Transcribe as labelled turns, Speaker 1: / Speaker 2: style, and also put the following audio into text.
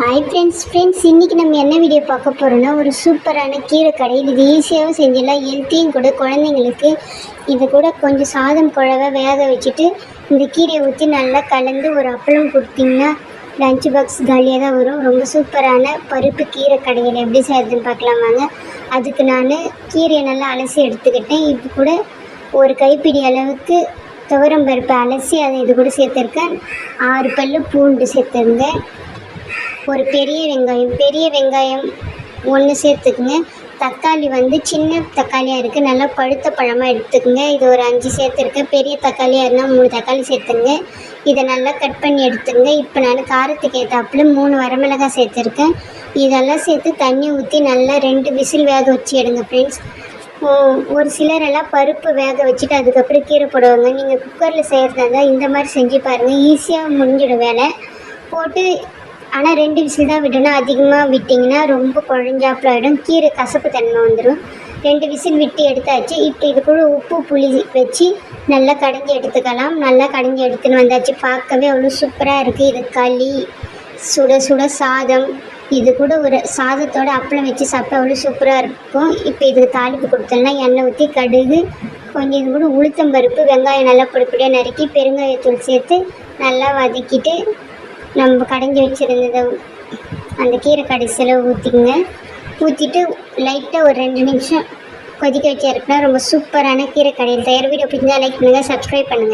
Speaker 1: Hi friends friends இன்றைக்கி நம்ம என்ன வீடியோ பார்க்க போகிறோம்னா ஒரு சூப்பரான கீரை கடையில் இது ஈஸியாகவும் செஞ்சிடலாம் ஹெல்த்தியும் கூட குழந்தைங்களுக்கு இது கூட கொஞ்சம் சாதம் குழவை வேக வச்சுட்டு இந்த கீரையை ஊற்றி நல்லா கலந்து ஒரு அப்பளம் கொடுத்தீங்கன்னா லஞ்ச் பாக்ஸ் காலியாக தான் வரும். ரொம்ப சூப்பரான பருப்பு கீரை கடையில் எப்படி செய்யறதுன்னு பார்க்கலாம் வாங்க. அதுக்கு நான் கீரையை நல்லா அலசி எடுத்துக்கிட்டேன். இது கூட ஒரு கைப்பிடி அளவுக்கு துவரம் பருப்பு அலசி அதை இது கூட சேர்த்துருக்கேன். ஆறு பல்லு பூண்டு சேர்த்துருந்தேன். ஒரு பெரிய வெங்காயம் பெரிய வெங்காயம் ஒன்று சேர்த்துக்குங்க. தக்காளி வந்து சின்ன தக்காளியாக இருக்குது நல்லா பழுத்த பழமாக எடுத்துக்கோங்க. இது ஒரு அஞ்சு சேர்த்துருக்கேன். பெரிய தக்காளியாக இருந்தால் மூணு தக்காளி சேர்த்துங்க இதை நல்லா கட் பண்ணி எடுத்துங்க இப்போ நான் காரத்துக்கு ஏற்றாப்புல மூணு வரமிளகாய் சேர்த்துருக்கேன். இதெல்லாம் சேர்த்து தண்ணி ஊற்றி நல்லா ரெண்டு விசில் வேக வச்சு எடுங்க ஃப்ரெண்ட்ஸ் ஒரு சிலரெல்லாம் பருப்பு வேக வச்சுட்டு அதுக்கப்புறம் கீரை போடுவாங்க. நீங்கள் குக்கரில் செய்கிறதா இருந்தால் இந்த மாதிரி செஞ்சு பாருங்கள் ஈஸியாக முடிஞ்சிடும் வேலை. போட்டு ஆனால் ரெண்டு விசில் தான் விடணும். அதிகமாக விட்டிங்கன்னா ரொம்ப குழஞ்சாப்பில் ஆகிடும் கீரை கசப்பு தன்மை வந்துடும் ரெண்டு விசில் விட்டு எடுத்தாச்சு. இப்போ இது கூட உப்பு புளி வச்சு நல்லா கடைஞ்சி எடுத்துக்கலாம். நல்லா கடைஞ்சி எடுத்துன்னு வந்தாச்சு. பார்க்கவே அவ்வளோ சூப்பராக இருக்குது இது களி சுட சுட சாதம். இது கூட ஒரு சாதத்தோட அப்பளம் வச்சு சாப்பிட்டா அவ்வளோ சூப்பராக இருக்கும். இப்போ இதுக்கு தாளிப்பு கொடுத்தோம்னா எண்ணெய் ஊற்றி கடுகு கொஞ்சம் இது கூட உளுத்தம் பருப்பு வெங்காயம் நல்லா பொடிப்படியாக நறுக்கி பெருங்காயத்தூள் சேர்த்து நல்லா வதக்கிட்டு நம்ம கடைஞ்சி வச்சுருந்ததை அந்த கீரை கடைசியில் ஊற்றிக்குங்க ஊற்றிட்டு லைட்டாக ஒரு ரெண்டு நிமிஷம் கொதிக்க வச்சு இறக்குனா ரொம்ப சூப்பரான கீரை கடையில் தயார். வீடியோ பிடிச்சா லைக் பண்ணுங்கள் சப்ஸ்கிரைப் பண்ணுங்கள்